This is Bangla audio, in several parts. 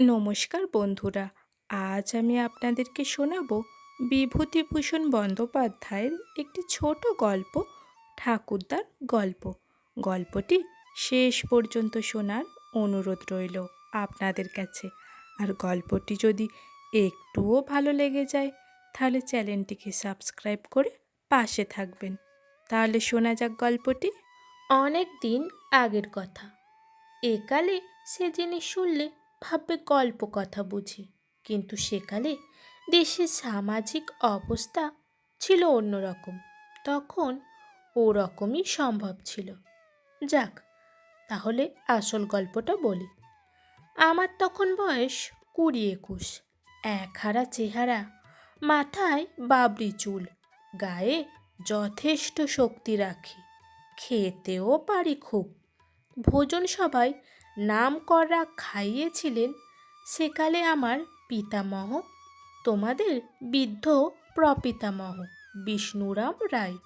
নমস্কার বন্ধুরা, আজ আমি আপনাদেরকে শোনাব বিভূতিভূষণ বন্দ্যোপাধ্যায়ের একটি ছোট গল্প, ঠাকুরদার গল্প। গল্পটি শেষ পর্যন্ত শোনার অনুরোধ রইল আপনাদের কাছে। আর গল্পটি যদি একটুও ভালো লেগে যায়, তাহলে চ্যানেলটিকে সাবস্ক্রাইব করে পাশে থাকবেন। তাহলে শোনা যাক গল্পটি। অনেক দিন আগের কথা। একালে সে জিনিস শুনলে ভাববে গল্প কথা বুঝি। কিন্তু সেকালে দেশের সামাজিক অবস্থা ছিল অন্যরকম। তখন ওরকমই সম্ভব ছিল। যাক, তাহলে আসল গল্পটা বলি। আমার তখন বয়স কুড়ি একুশ। একহারা চেহারা, মাথায় বাবরি চুল, গায়ে যথেষ্ট শক্তি রাখি, খেতেও পারি খুব। ভোজন সবাই নাম করা খাইয়েছিলেন সেকালে আমার পিতামহ, তোমাদের বৃদ্ধ প্রপিতামহ বিষ্ণুরাম রায়।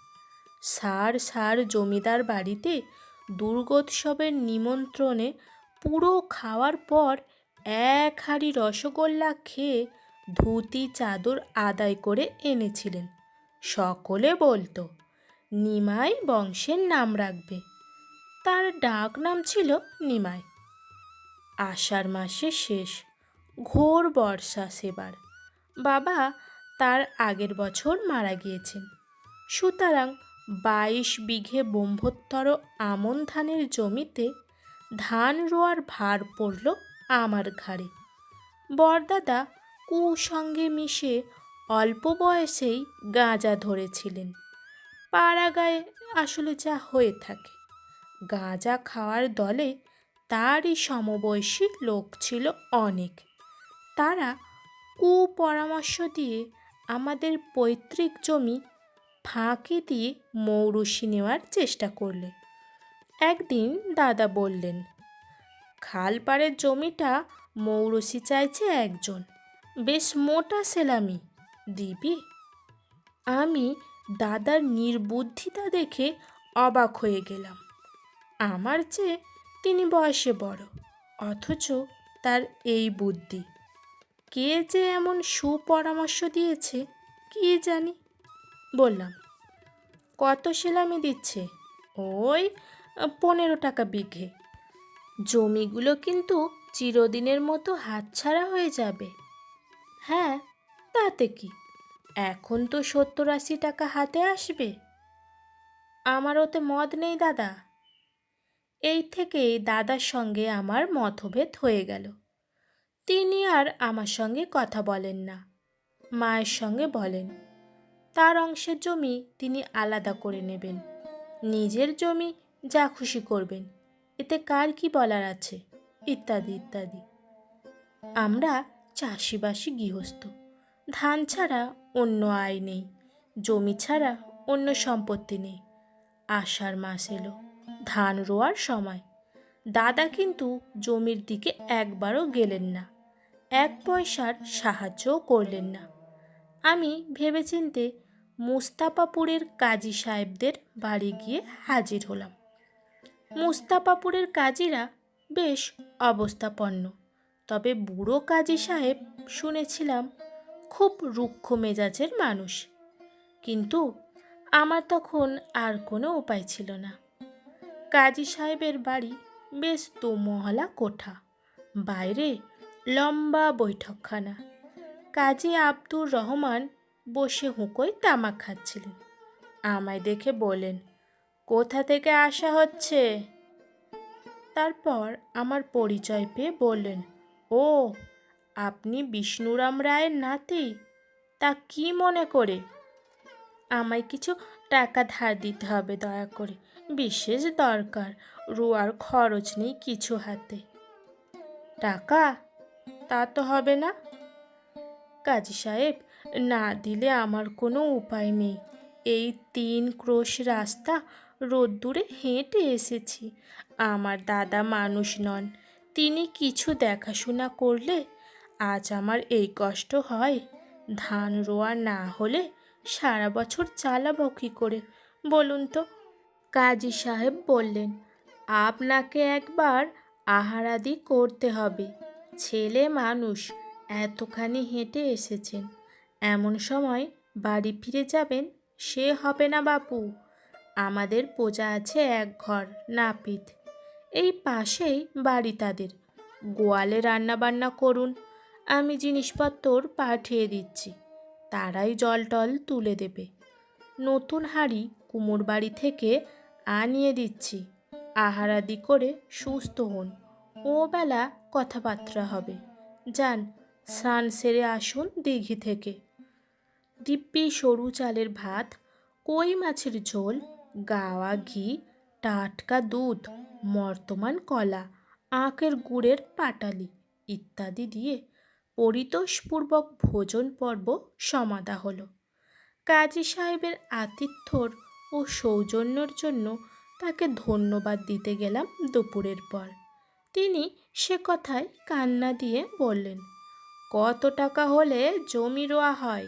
সার সার জমিদার বাড়িতে দুর্গোৎসবের নিমন্ত্রণে পুরো খাওয়ার পর এক হাঁড়ি রসগোল্লা খেয়ে ধুতি চাদর আদায় করে এনেছিলেন। সকলে বলতো, নিমাই বংশের নাম রাখবে। তার ডাক নাম ছিল নিমাই। আষাঢ় মাসের শেষ, ঘোর বর্ষা সেবার। বাবা তার আগের বছর মারা গিয়েছেন। সুতরাং বাইশ বিঘে ব্রহ্মোত্তর আমন ধানের জমিতে ধান রোয়ার ভার পড়ল আমার ঘাড়ে। বরদাদা কুসঙ্গে মিশে অল্প বয়সেই গাঁজা ধরেছিলেন। পাড়া গায়ে আসলে যা হয়ে থাকে। গাঁজা খাওয়ার দলে তারই সমবয়সী লোক ছিল অনেক। তারা কুপরামর্শ দিয়ে আমাদের পৈতৃক জমি ফাঁকি দিয়ে মৌরুষি নেওয়ার চেষ্টা করলে। একদিন দাদা বললেন, খালপাড়ের জমিটা মৌরসি চাইছে একজন, বেশ মোটা সেলামি, দিবি? আমি দাদার নির্বুদ্ধিতা দেখে অবাক হয়ে গেলাম। আমার চেয়ে তিনি বয়সে বড়, অথচ তার এই বুদ্ধি। কে যে এমন সুপরামর্শ দিয়েছে, কি জানি? বললাম, কত সেলামি দিচ্ছে? ওই পনেরো টাকা বিঘে। জমিগুলো কিন্তু চিরদিনের মতো হাতছাড়া হয়ে যাবে। হ্যাঁ তাতে কি? এখন তো সত্তর আশি টাকা হাতে আসবে। আমার ওতে মদ নেই, দাদা। এই থেকেই দাদার সঙ্গে আমার মতভেদ হয়ে গেল। তিনি আর আমার সঙ্গে কথা বলেন না। মায়ের সঙ্গে বলেন, তার অংশের জমি তিনি আলাদা করে নেবেন। নিজের জমি যা খুশি করবেন, এতে কার কি বলার আছে? ইত্যাদি ইত্যাদি। আমরা চাষিবাসী গৃহস্থ। ধান ছাড়া অন্য আয় নেই। জমি ছাড়া অন্য সম্পত্তি নেই। আষাঢ় মাস এলো। ধান রোয়ার সময়। দাদা কিন্তু জমির দিকে একবারও গেলেন না। এক পয়সার সাহায্যও করলেন না। আমি ভেবেচিন্তে মুস্তাফাপুরের কাজী সাহেবদের বাড়ি গিয়ে হাজির হলাম। মুস্তাফাপুরের কাজীরা বেশ অবস্থাপন্ন। তবে বুড়ো কাজী সাহেব শুনেছিলাম, খুব রুক্ষ মেজাজের মানুষ। কিন্তু আমার তখন আর কোনো উপায় ছিল না। কাজী সাহেবের বাড়ি বেশ দুমহলা কোঠা। বাইরে লম্বা বৈঠকখানা। কাজী আব্দুর রহমান বসে হুঁকোয় তামাক খাচ্ছিলেন। আমায় দেখে বলেন কোথা থেকে আসা হচ্ছে? তারপর আমার পরিচয় পেয়ে বললেন, ও, আপনি বিষ্ণুরাম রায়ের নাতি? তা কি মনে করে? আমায় কিছু টাকা ধার দিতে হবে দয়া করে। বিশেষ দরকার, রোয়ার খরচ নেই কিছু হাতে। টাকা? তা তো হবে না। কাজী সাহেব, না দিলে আমার কোনো উপায় নেই। এই তিন ক্রোশ রাস্তা রোদ্দুরে হেঁটে এসেছি। আমার দাদা মানুষ নন। তিনি কিছু দেখাশোনা করলে আজ আমার এই কষ্ট হয়। ধান রোয়া না হলে সারা বছর চালাবো কী করে? বলুন তো। কাজী সাহেব বললেন, আপনাকে একবার আহারাদি করতে হবে। ছেলে মানুষ, এতখানি হেঁটে এসেছেন। এমন সময় বাড়ি ফিরে যাবেন, সে হবে না বাপু। আমাদের পূজা আছে এক ঘর, নাপিত। এই পাশেই বাড়ি তাদের। গোয়ালে রান্না বান্না করুন। আমি জিনিসপত্র পাঠিয়ে দিচ্ছি। তারাই জল টল তুলে দেবে। নতুন হাঁড়ি কুমোর বাড়ি থেকে আনিয়ে দিচ্ছি। আহারাদি করে সুস্থ হন। ও বেলা কথাবার্তা হবে। যান, স্নান সেরে আসুন দিঘি থেকে। দিব্যি সরু চালের ভাত, কই মাছের ঝোল, গাওয়া ঘি, টাটকা দুধ, মর্তমান কলা, আখের গুড়ের পাটালি ইত্যাদি দিয়ে পরিতোষপূর্বক ভোজন পর্ব সমাধা হলো। কাজী সাহেবের আতিথ্যর ও সৌজন্যর জন্য তাকে ধন্যবাদ দিতে গেলাম দুপুরের পর। তিনি সে কথায় কান্না দিয়ে বললেন, কত টাকা হলে জমি রোয়া হয়?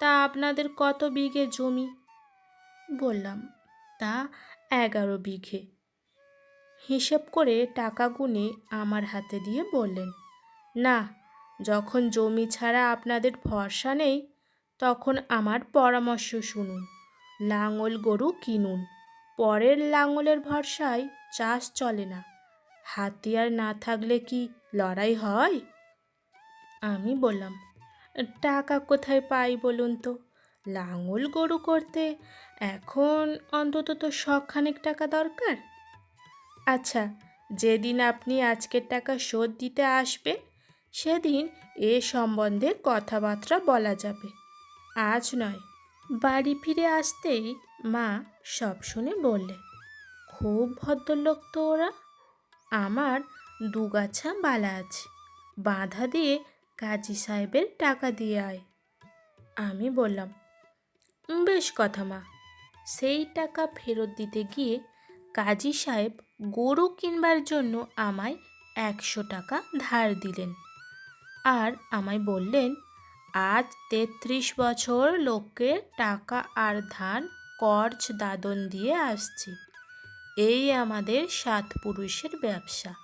তা আপনাদের কত বিঘে জমি? বললাম, তা এগারো বিঘে। হিসেব করে টাকা গুনে আমার হাতে দিয়ে বললেন, না, যখন জমি ছাড়া আপনাদের ভরসা নেই, তখন আমার পরামর্শ শুনুন। লাঙল গরু কিনুন। পরের লাঙলের ভরসায় চাষ চলে না। হাতিয়ার না থাকলে কি লড়াই হয়? আমি বললাম, টাকা কোথায় পাই বলুন তো? লাঙল গরু করতে এখন অন্তত তো শখানেক টাকা দরকার। আচ্ছা যেদিন আপনি আজকের টাকা শোধ দিতে আসবেন, সেদিন এ সম্বন্ধে কথাবার্তা বলা যাবে। আজ নয় বাড়ি ফিরে আসতেই মা সব শুনে বললে, খুব ভদ্রলোক তো ওরা। আমার দুগাছা বালা আছে। বাঁধা দিয়ে কাজী সাহেবের টাকা দিয়ে আয়। আমি বললাম, বেশ কথা মা। সেই টাকা ফেরত দিতে গিয়ে কাজী সাহেব গরু কিনবার জন্য আমায় একশো টাকা ধার দিলেন। আর আমায় বললেন আজ তেত্রিশ বছর লোককে টাকা আর ধান কর্চ দাদন দিয়ে আসছি। এই আমাদের সাত পুরুষের ব্যবসা।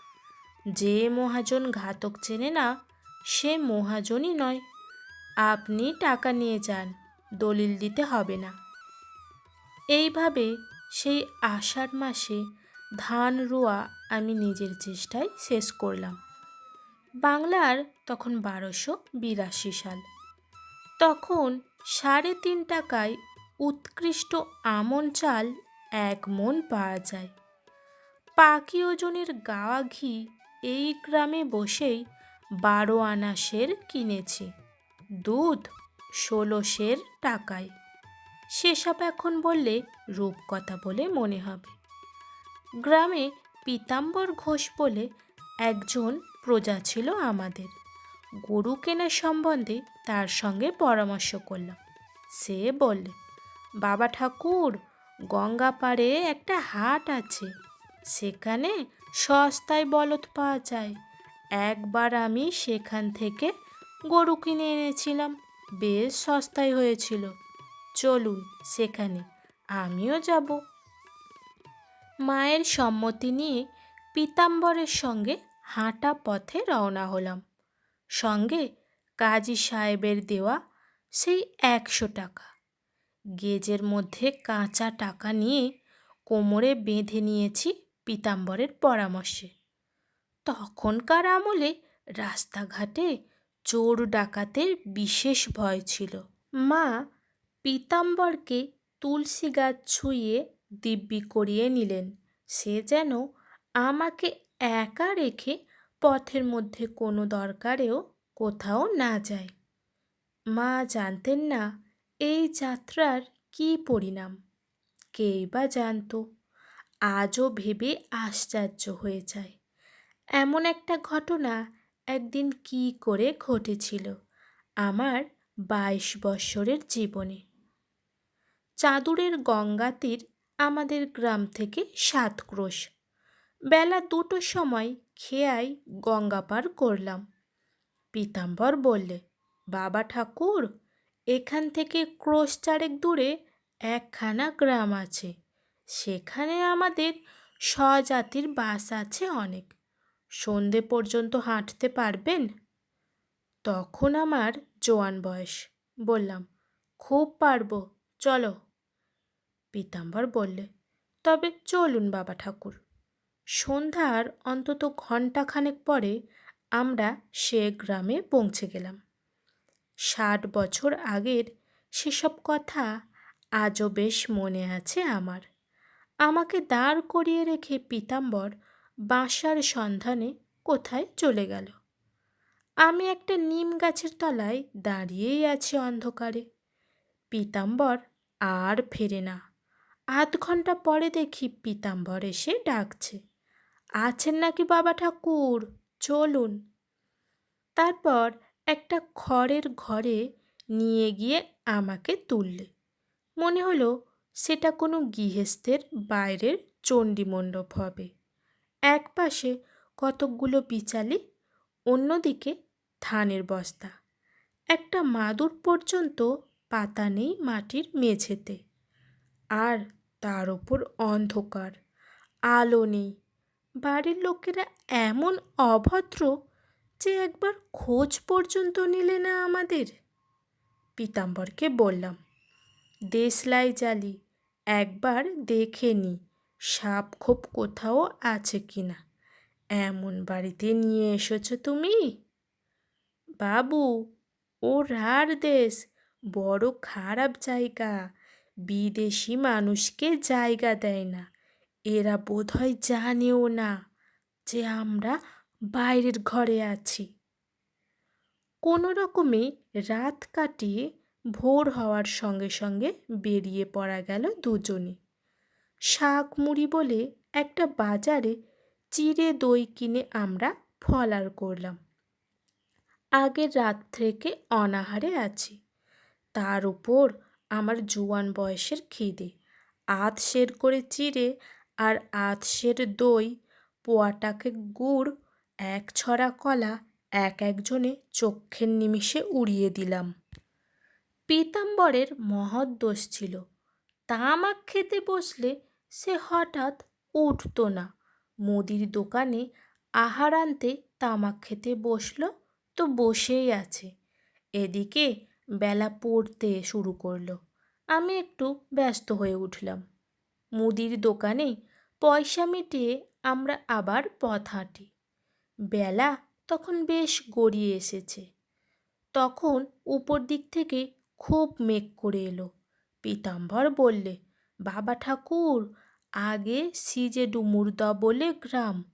যে মহাজন ঘাতক চেনে না, সে মহাজনই নয়। আপনি টাকা নিয়ে যান, দলিল দিতে হবে না। এইভাবে সেই আষাঢ় মাসে ধান রোয়া আমি নিজের চেষ্টায় শেষ করলাম। বাংলার তখন বারোশো বিরাশি সাল। তখন সাড়ে তিন টাকায় উৎকৃষ্ট আমন চাল এক মন পাওয়া যায়। পাকি ওজনের গাওয়া ঘি এই গ্রামে বসেই বারো আনা সের কিনেছি। দুধ ষোলো সের টাকায়। সেসব এখন বললে রূপকথা বলে মনে হবে। গ্রামে পীতাম্বর ঘোষ বলে একজন প্রজা ছিল আমাদের। গরু কেনার সম্বন্ধে তার সঙ্গে পরামর্শ করলাম। সে বললে, বাবা ঠাকুর, গঙ্গা পাড়ে একটা হাট আছে। সেখানে সস্তায় বলদ পাওয়া যায়। একবার আমি সেখান থেকে গরু কিনে এনেছিলাম। বেশ সস্তায় হয়েছিল। চলুন সেখানে, আমিও যাব। মায়ের সম্মতি নিয়ে পীতাম্বরের সঙ্গে হাঁটা পথে রওনা হলাম। সঙ্গে কাজী সাহেবের দেওয়া সেই একশো টাকা। গেজের মধ্যে কাঁচা টাকা নিয়ে কোমরে বেঁধে নিয়েছি পীতাম্বরের পরামর্শে। তখনকার আমলে রাস্তাঘাটে চোর ডাকাতের বিশেষ ভয় ছিল। মা পীতাম্বরকে তুলসী গাছ ছুঁয়ে দিব্যি করিয়ে নিলেন। সে যেন আমাকে একা রেখে পথের মধ্যে কোনো দরকারেও কোথাও না যায়। মা জানতেন না এই যাত্রার কী পরিণাম। কেই বা জানতো, আজও ভেবে আশ্চর্য হয়ে যায়। এমন একটা ঘটনা একদিন কী করে ঘটেছিল আমার বাইশ বৎসরের জীবনে। চাঁদুরের গঙ্গা তীর আমাদের গ্রাম থেকে সাত ক্রোশ বেলা দুটোর সময় খেয়াই গঙ্গা পার করলাম। পীতাম্বর বললে, বাবা ঠাকুর, এখান থেকে ক্রোশ চারেক দূরে একখানা গ্রাম আছে। সেখানে আমাদের স্বজাতির বাস আছে অনেক। সন্ধে পর্যন্ত হাঁটতে পারবেন? তখন আমার জোয়ান বয়স। বললাম, খুব পারব, চলো। পীতাম্বর বললে, তবে চলুন বাবা ঠাকুর। সন্ধ্যার অন্তত ঘণ্টাখানেক পরে আমরা সে গ্রামে পৌঁছে গেলাম। ষাট বছর আগের সেসব কথা আজও বেশ মনে আছে আমার। আমাকে দাঁড় করিয়ে রেখে পীতাম্বর বাসার সন্ধানে কোথায় চলে গেল। আমি একটা নিম গাছের তলায় দাঁড়িয়েই আছি অন্ধকারে। পীতাম্বর আর ফেরে না। আধ ঘণ্টা পরে দেখি পীতাম্বর এসে ডাকছে। আছেন নাকি বাবা ঠাকুর? চলুন। তারপর একটা খড়ের ঘরে নিয়ে গিয়ে আমাকে তুললে। মনে হলো সেটা কোনো গৃহস্থের বাইরের চণ্ডীমণ্ডপ হবে। এক পাশে কতকগুলো বিচালি, অন্যদিকে ধানের বস্তা। একটা মাদুর পর্যন্ত পাতা নেই মাটির মেঝেতে। আর তার ওপর অন্ধকার, আলো নেই। বাড়ির লোকেরা এমন অভদ্র যে একবার খোঁজ পর্যন্ত নিলে না আমাদের? পীতাম্বরকে বললাম, দেশলাই জালি, একবার দেখে নি, সাপ খোপ কোথাও আছে কি না? এমন বাড়িতে নিয়ে এসেছ তুমি? বাবু ও রার দেশ, বড় খারাপ জায়গা, বিদেশি মানুষকে জায়গা দেয় না এরা বোধহয় জানেও না যে আমরা বাইরের ঘরে আছি। কোনো রকমে রাত কাটিয়ে ভোর হওয়ার সঙ্গে সঙ্গে বেরিয়ে পড়া গেল দুজনে। শাক মুড়ি বলে একটা বাজারে চিড়ে দই কিনে আমরা ফলার করলাম। আগের রাত থেকে অনাহারে আছি। তার উপর আমার জুয়ান বয়সের খিদে। আধ সের করে চিড়ে আর আধ সের দই, পোয়াটাকে গুড়, এক ছড়া কলা, এক একজনে চক্ষের নিমিষে উড়িয়ে দিলাম। পীতাম্বরের মহৎ দোষ ছিল। তামাক খেতে বসলে সে হঠাৎ উঠত না। মুদির দোকানে আহার আনতে তামাক খেতে বসল তো বসেই আছে। এদিকে বেলা পড়তে শুরু করল। আমি একটু ব্যস্ত হয়ে উঠলাম। মুদির দোকানে পয়সা মিটিয়ে আমরা আবার পথ হাঁটি। বেলা তখন বেশ গড়িয়ে এসেছে। তখন উপর দিক থেকে খুব মেঘ করে এলো। পীতাম্বর বললে, বাবা ঠাকুর, আগে সিজে ডুমুরদা বলে গ্রাম,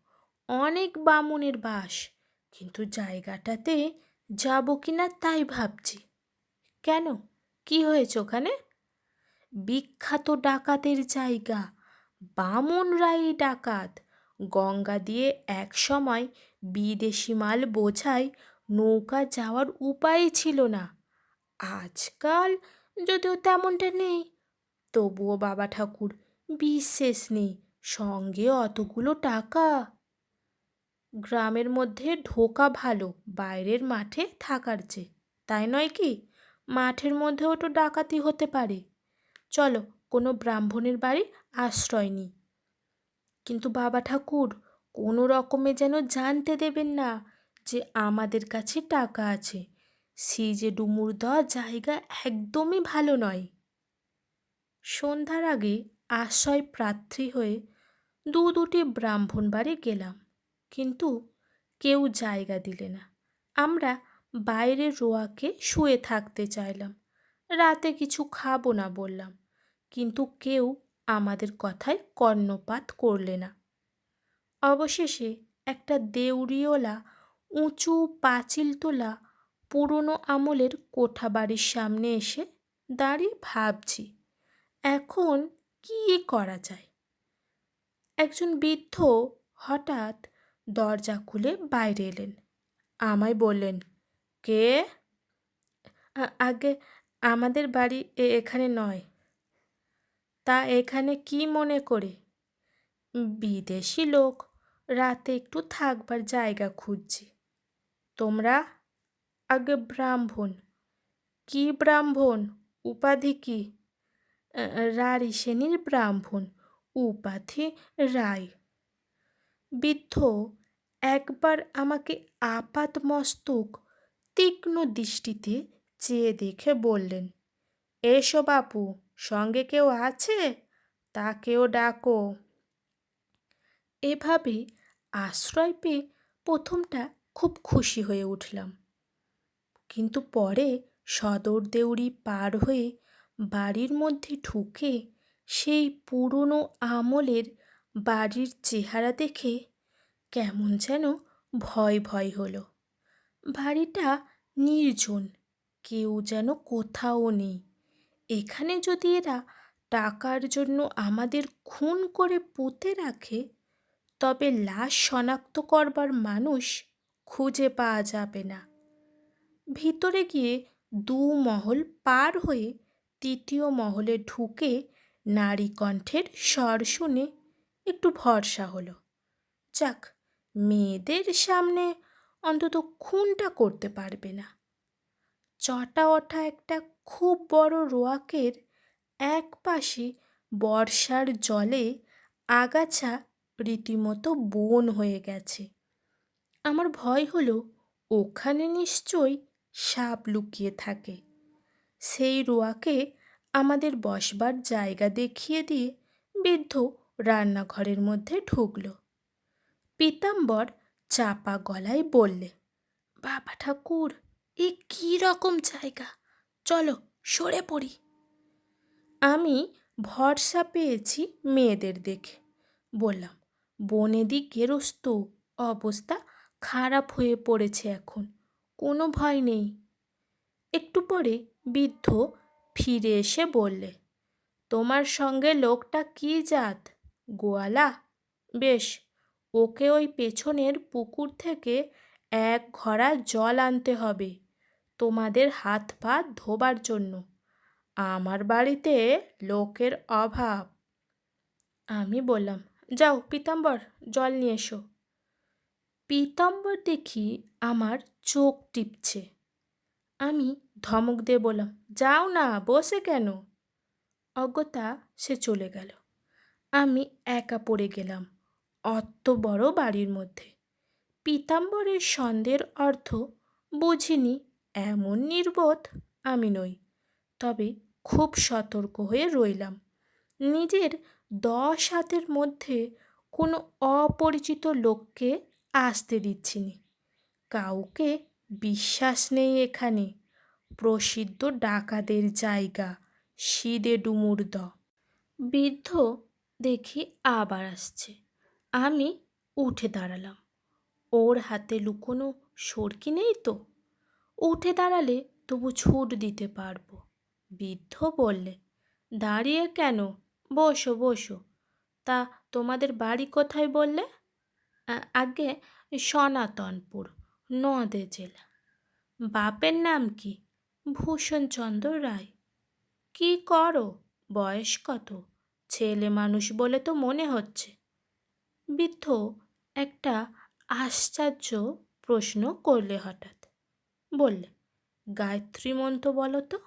অনেক বামুনের বাস, কিন্তু জায়গাটাতে যাব কি না তাই ভাবছি। কেন? কি হয়েছে ওখানে? বিখ্যাত ডাকাতের জায়গা বামন রায় ডাকাত। গঙ্গা দিয়ে এক সময় বিদেশি মাল বোঝায় নৌকা যাওয়ার উপায় ছিল না। আজকাল যদিও তেমনটা নেই, তবুও বাবা ঠাকুর বিশ্বাস নেই, সঙ্গে অতগুলো টাকা। গ্রামের মধ্যে ঢোকা ভালো, বাইরের মাঠে থাকার চেয়ে। তাই নয় কি? মাঠের মধ্যেও তো ডাকাতি হতে পারে। চলো কোনো ব্রাহ্মণের বাড়ি আশ্রয় নিই কিন্তু বাবা ঠাকুর, কোনো রকমে যেন জানতে দেবেন না যে আমাদের কাছে টাকা আছে। সিজে ডুমুর দেওয়া জায়গা একদমই ভালো নয়। সন্ধ্যার আগে আশ্রয় প্রার্থী হয়ে দু দুটি ব্রাহ্মণ বাড়ি গেলাম, কিন্তু কেউ জায়গা দিলে না। আমরা বাইরের রোয়াকে শুয়ে থাকতে চাইলাম, রাতে কিছু খাব না বললাম। কিন্তু কেউ আমাদের কথায় কর্ণপাত করলে না। অবশেষে একটা দেউরিওলা উঁচু পাঁচিল তোলা পুরনো আমলের কোঠা বাড়ির সামনে এসে দাঁড়িয়ে ভাবছি, এখন কী করা যায়? একজন বৃদ্ধ হঠাৎ দরজা খুলে বাইরে এলেন। আমায় বললেন, কে? আগে আমাদের বাড়ি এখানে নয়। তা এখানে কি মনে করে? বিদেশি লোক রাতে একটু থাকবার জায়গা খুঁজছি। তোমরা? আগে ব্রাহ্মণ। কি ব্রাহ্মণ? উপাধি কি? "আ- রারি শ্রেণির ব্রাহ্মণ। উপাধি রায়। বৃদ্ধ, একবার আমাকে আপাত মস্তক তীক্ষ্ণ দৃষ্টিতে চেয়ে দেখে বললেন, এসো বাপু সঙ্গে কেউ আছে? তাকেও ডাকো। এভাবে আশ্রয় পেয়ে প্রথমটা খুব খুশি হয়ে উঠলাম। কিন্তু পরে সদর দেউড়ি পার হয়ে বাড়ির মধ্যে ঢুকে সেই পুরনো আমলের বাড়ির চেহারা দেখে কেমন যেন ভয় ভয় হলো। বাড়িটা নির্জন, কেউ যেন কোথাও নেই। এখানে যদি এরা টাকার জন্য আমাদের খুন করে পুঁতে রাখে, তবে লাশ শনাক্ত করবার মানুষ খুঁজে পাওয়া যাবে না। ভিতরে গিয়ে দু মহল পার হয়ে তৃতীয় মহলে ঢুকে নারী কণ্ঠের স্বর শুনে একটু ভরসা হলো। যাক, মেয়েদের সামনে অন্তত খুনটা করতে পারবে না। চটা ওঠা একটা খুব বড় রোয়াকের এক পাশে বর্ষার জলে আগাছা রীতিমতো বন হয়ে গেছে। আমার ভয় হলো ওখানে নিশ্চয়ই সাপ লুকিয়ে থাকে। সেই রোয়াকে আমাদের বসবার জায়গা দেখিয়ে দিয়ে বৃদ্ধ রান্নাঘরের মধ্যে ঢুকল। পীতাম্বর চাপা গলায় বললে, বাবা ঠাকুর, এ কী রকম জায়গা? চলো, সরে পড়ি। আমি ভরসা পেয়েছি মেয়েদের দেখে। বললাম, বনেদি গেরস্ত অবস্থা খারাপ হয়ে পড়েছে এখন, কোনো ভয় নেই। একটু পরে বৃদ্ধ ফিরে এসে বললে, তোমার সঙ্গে লোকটা কি জাত? গোয়ালা? বেশ, ওকে ওই পেছনের পুকুর থেকে এক ঘড়া জল আনতে হবে। তোমাদের হাত পা ধোবার জন্য। আমার বাড়িতে লোকের অভাব। আমি বললাম, যাও পীতাম্বর, জল নিয়ে এসো। পীতাম্বর দেখি আমার চোখ টিপছে। আমি ধমক দিয়ে বললাম, যাও না, বসে কেন? অজ্ঞতা, সে চলে গেল। আমি একা পড়ে গেলাম, অত বড় বাড়ির মধ্যে। পীতাম্বরের সন্দেহের অর্থ বুঝিনি এমন নির্বোধ আমি নই। তবে খুব সতর্ক হয়ে রইলাম। নিজের দশ হাতের মধ্যে কোনো অপরিচিত লোককে আসতে দিচ্ছিনি কাউকে বিশ্বাস নেই এখানে। প্রসিদ্ধ ডাকাদের জায়গা, সিদে ডুমুর দ। বৃদ্ধ দেখি আবার আসছে। আমি উঠে দাঁড়ালাম। ওর হাতে লুকোনো সরকি নেই তো? উঠে দাঁড়ালে তবু ছুট দিতে পারব। বৃদ্ধ বললে, দাঁড়িয়ে কেন? বসো বসো। তা তোমাদের বাড়ি কোথায় বললে? আগে সনাতনপুর, নদে জেলা। বাপের নাম কি? ভূষণচন্দ্র রায়। কি করো? বয়স কত? ছেলে মানুষ বলে তো মনে হচ্ছে। বৃদ্ধ একটা আশ্চর্য প্রশ্ন করলে হঠাৎ। বললে, গায়ত্রী মন্ত্র বলো তো।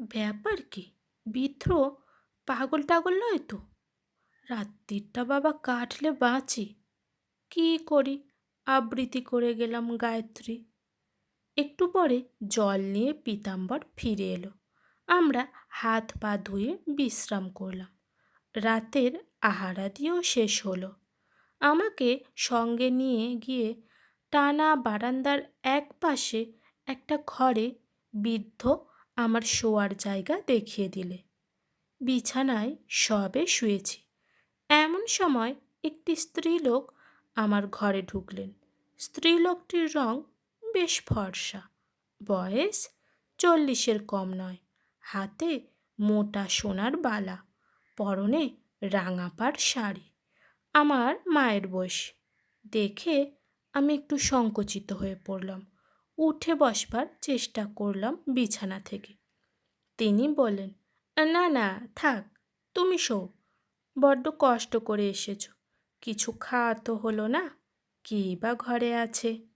ব্যাপার কি? বৃদ্ধ পাগল টাগল নয় তো? রাত্রিটা বাবা কাটলে বাঁচি। কি করি? আবৃত্তি করে গেলাম গায়ত্রী। একটু পরে জল নিয়ে পীতাম্বর ফিরে এলো। আমরা হাত পা ধুয়ে বিশ্রাম করলাম। রাতের আহারাদিও শেষ হলো। আমাকে সঙ্গে নিয়ে গিয়ে টানা বারান্দার এক পাশে একটা ঘরে বৃদ্ধ আমার শোয়ার জায়গা দেখিয়ে দিলে। বিছানায় সবে শুয়েছি। এমন সময় একটি স্ত্রীলোক আমার ঘরে ঢুকলেন। স্ত্রীলোকটির রং বেশ ফর্সা। বয়স চল্লিশের কম নয়। হাতে মোটা সোনার বালা। পরনে রাঙাপাড় শাড়ি। আমার মায়ের বয়স। দেখে আমি একটু সংকুচিত হয়ে পড়লাম। উঠে বসবার চেষ্টা করলাম বিছানা থেকে। তিনি বলেন না না, থাক, তুমি শো বড্ড কষ্ট করে এসেছ। কিছু খাওয়া তো হলো না, কী বা ঘরে আছে?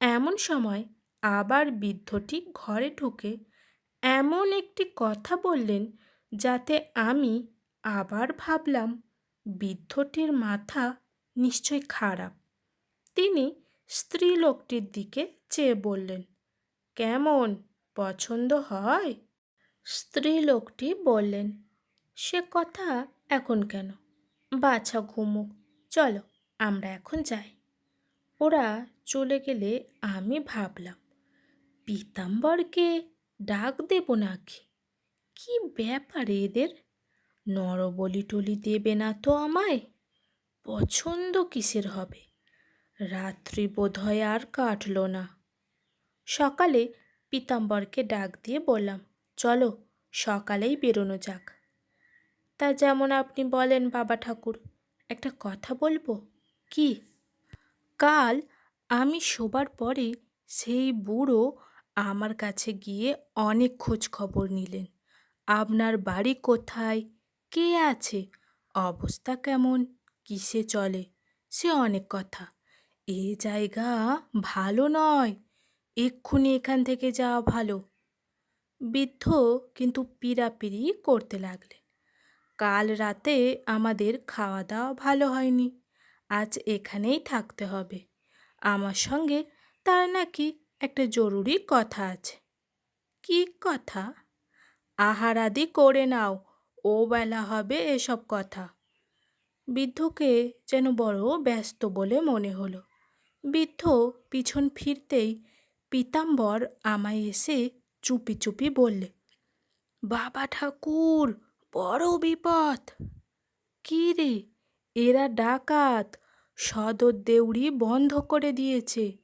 এমন সময় আবার বৃদ্ধটি ঘরে ঢুকে এমন একটি কথা বললেন যাতে আমি আবার ভাবলাম, বৃদ্ধটির মাথা নিশ্চয় খারাপ। তিনি স্ত্রীলোকটির দিকে চেয়ে বললেন, কেমন? পছন্দ হয়? স্ত্রীলোকটি বললেন, সে কথা এখন কেন? বাছা ঘুমুক, চলো আমরা এখন যাই। ওরা চলে গেলে আমি ভাবলাম, পীতাম্বরকে ডাক দেব নাকি? কি ব্যাপারে এদের? নরবলি টলি দেবে না তো আমায়? পছন্দ কিসের হবে? রাত্রি বোধহয় আর কাটল না। সকালে পীতাম্বরকে ডাক দিয়ে বললাম, চলো, সকালেই বেরোনো যাক। তা যেমন আপনি বলেন, বাবা ঠাকুর। একটা কথা বলব? কি? কাল আমি শোবার পরে সেই বুড়ো আমার কাছে গিয়ে অনেক খোঁজ খবর নিলেন। আপনার বাড়ি কোথায়? কে আছে? অবস্থা কেমন? কিসে চলে? সে অনেক কথা। এ জায়গা ভালো নয়। এক্ষুনি এখান থেকে যাওয়া ভালো। বৃদ্ধ কিন্তু পিড়াপিড়ি করতে লাগলেন। কাল রাতে আমাদের খাওয়া দাওয়া ভালো হয়নি। আজ এখানেই থাকতে হবে। আমার সঙ্গে তার নাকি একটা জরুরি কথা আছে। কি কথা? আহার আদি করে নাও, ও বেলা হবে এসব কথা। বৃদ্ধকে যেন বড় ব্যস্ত বলে মনে হলো। বৃদ্ধ পিছন ফিরতেই পীতাম্বর আমায় এসে চুপি চুপি বললে, বাবা ঠাকুর, বড় বিপদ। কি রে? এরা ডাকাত। সদর দেউড়ি বন্ধ করে দিয়েছে।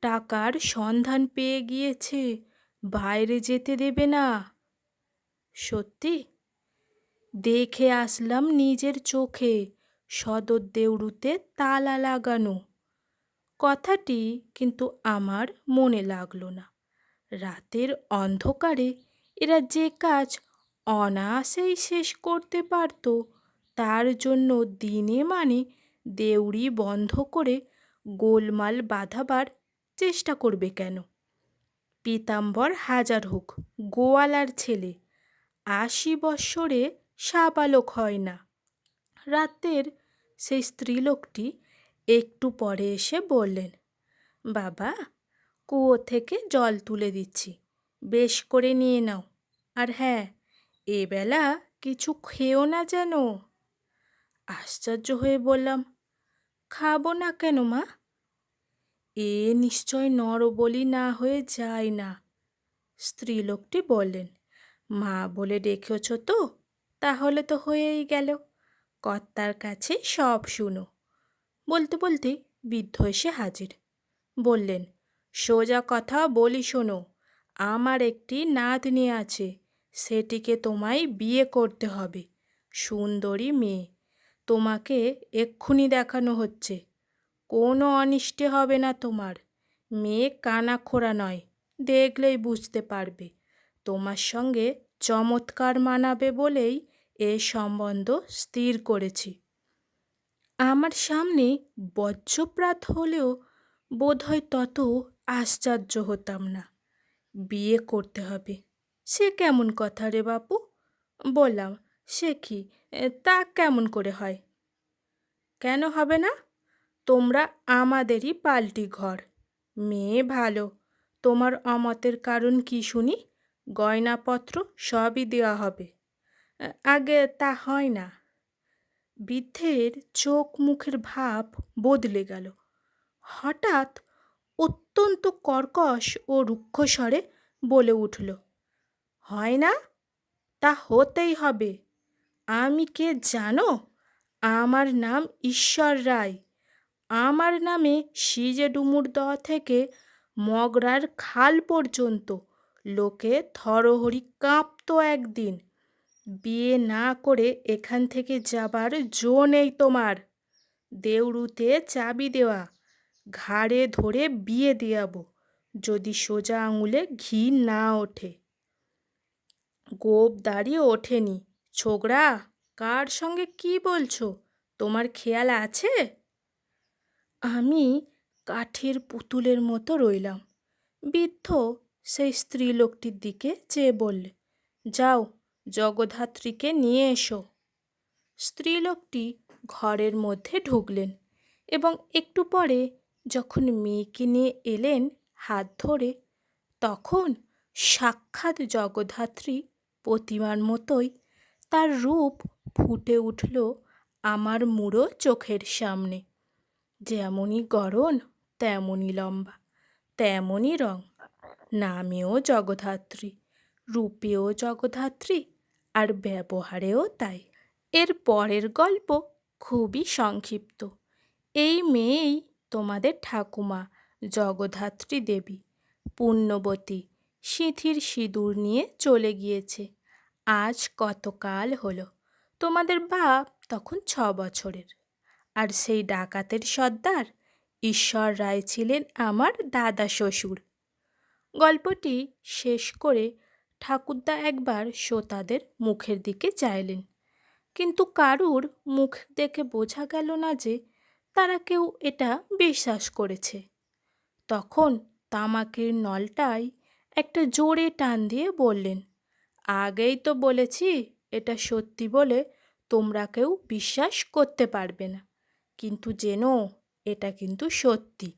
টাকার সন্ধান পেয়ে গিয়েছে। বাইরে যেতে দেবে না। সত্যি? দেখে আসলাম নিজের চোখে সদর দেউড়ুতে তালা লাগানো। কথাটি কিন্তু আমার মনে লাগল না। রাতের অন্ধকারে এরা যে কাজ অনায়াসেই শেষ করতে পারত, তার জন্য দিনে মানে দেউড়ি বন্ধ করে গোলমাল বাঁধাবার চেষ্টা করবে কেন? পীতাম্বর হাজার হোক, গোয়ালার ছেলে, আশি বৎসরে সাবালক হয় না। রাতের সেই স্ত্রীলোকটি একটু পরে এসে বললেন, বাবা, কুয়ো থেকে জল তুলে দিচ্ছি। বেশ করে নিয়ে নাও। আর হ্যাঁ এবেলা কিছু খেও না যেন? আশ্চর্য হয়ে বললাম, খাব না কেন মা? এ নিশ্চয় নরবলি না হয়ে যায় না। স্ত্রীলোকটি বললেন, মা বলে ডেকেছ তো, তাহলে তো হয়েই গেল। কর্তার কাছে সব শুনো। বলতে বলতে বৃদ্ধ এসে হাজির। বললেন, সোজা কথা বলি শোনো, আমার একটি নাতনি আছে, সেটিকে তোমায় বিয়ে করতে হবে, সুন্দরী মেয়ে। তোমাকে এক্ষুনি দেখানো হচ্ছে। কোনো অনিষ্টে হবে না তোমার, মেয়ে কানা খোড়া নয়, দেখলেই বুঝতে পারবে। তোমার সঙ্গে চমৎকার মানাবে বলেই এ সম্বন্ধ স্থির করেছি। আমার সামনে বজ্রপ্রাত হলেও বোধহয় তত আশ্চর্য হতাম না। বিয়ে করতে হবে। সে কেমন কথা রে বাপু? বললাম, সে কি? তা কেমন করে হয়? কেন হবে না? তোমরা আমাদেরই পাল্টি ঘর। মেয়ে ভালো। তোমার অমতের কারণ কি শুনি? গয়নাপত্র সবই দেওয়া হবে। আগে তা হয় না। বৃদ্ধের চোখ মুখের ভাব বদলে গেল। হঠাৎ অত্যন্ত কর্কশ ও রুক্ষ স্বরে বলে উঠল, হয় না? তা হতেই হবে। আমি কে জানো? আমার নাম ঈশ্বর রায়। আমার নামে সিজে ডুমুর দেওয়া থেকে মগরার খাল পর্যন্ত লোকে থরহরি কাঁপতো একদিন। বিয়ে না করে এখান থেকে যাবার জো নেই তোমার। দেউরুতে চাবি দেওয়া, ঘাড়ে ধরে বিয়ে দিয়াবো, যদি সোজা আঙুলে ঘি না ওঠে। গোপ দাঁড়িয়ে ওঠেনি, ছোকরা, কার সঙ্গে কি বলছো? তোমার খেয়াল আছে? আমি কাঠের পুতুলের মতো রইলাম। বৃদ্ধ সেই স্ত্রীলোকটির দিকে চেয়ে বললে, যাও জগদ্ধাত্রীকে নিয়ে এসো। স্ত্রীলোকটি ঘরের মধ্যে ঢুকলেন এবং একটু পরে যখন মেয়েকে নিয়ে এলেন হাত ধরে, তখন সাক্ষাৎ জগদ্ধাত্রী প্রতিমার মতোই তার রূপ ফুটে উঠল আমার মুড়ো চোখের সামনে। যেমনই গড়ন তেমনই লম্বা, তেমনই রং। নামেও জগদ্ধাত্রী, রূপেও জগদ্ধাত্রী আর ব্যবহারেও তাই। এর পরের গল্প খুবই সংক্ষিপ্ত। এই মেয়েই তোমাদের ঠাকুমা, জগদ্ধাত্রী দেবী। পুণ্যবতী, সিঁথির সিঁদুর নিয়ে চলে গিয়েছে। আজ কতকাল হলো? তোমাদের বাপ তখন ছ বছরের। আর সেই ডাকাতের সর্দার ঈশ্বর রায় ছিলেন আমার দাদা শ্বশুর। গল্পটি শেষ করে ঠাকুরদা একবার শ্রোতাদের মুখের দিকে চাইলেন। কিন্তু কারুর মুখ দেখে বোঝা গেল না যে তারা কেউ এটা বিশ্বাস করেছে। তখন তামাকের নলটায় একটা জোরে টান দিয়ে বললেন, আগেই তো বলেছি এটা সত্যি বলে তোমরা কেউ বিশ্বাস করতে পারবে না। কিন্তু জেনো এটা কিন্তু সত্যি।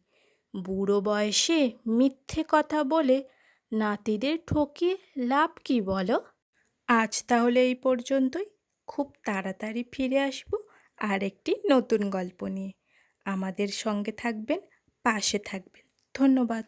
বুড়ো বয়সে মিথ্যে কথা বলে নাতিদের ঠকিয়ে লাভ কি বলো? আজ তাহলে এই পর্যন্তই। খুব তাড়াতাড়ি ফিরে আসব আর একটি নতুন গল্প নিয়ে। আমাদের সঙ্গে থাকবেন, পাশে থাকবেন। ধন্যবাদ।